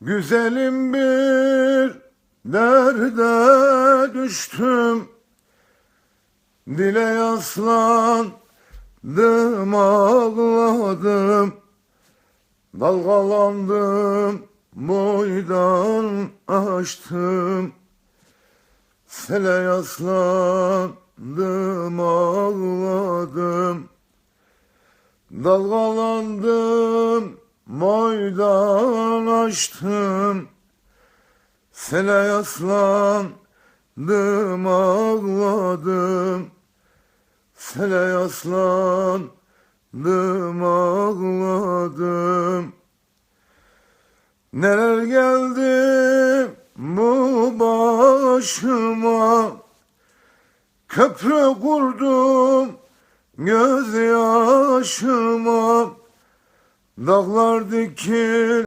Güzelim bir derde düştüm. Dile yaslandım ağladım. Dalgalandım boydan açtım Sele yaslandım ağladım. Dalgalandım boydan açtım Sele yaslandım ağladım. Sele yaslandım ağladım. Neler geldi bu başıma? Köprü kurdum gözyaşıma Dağlar dikil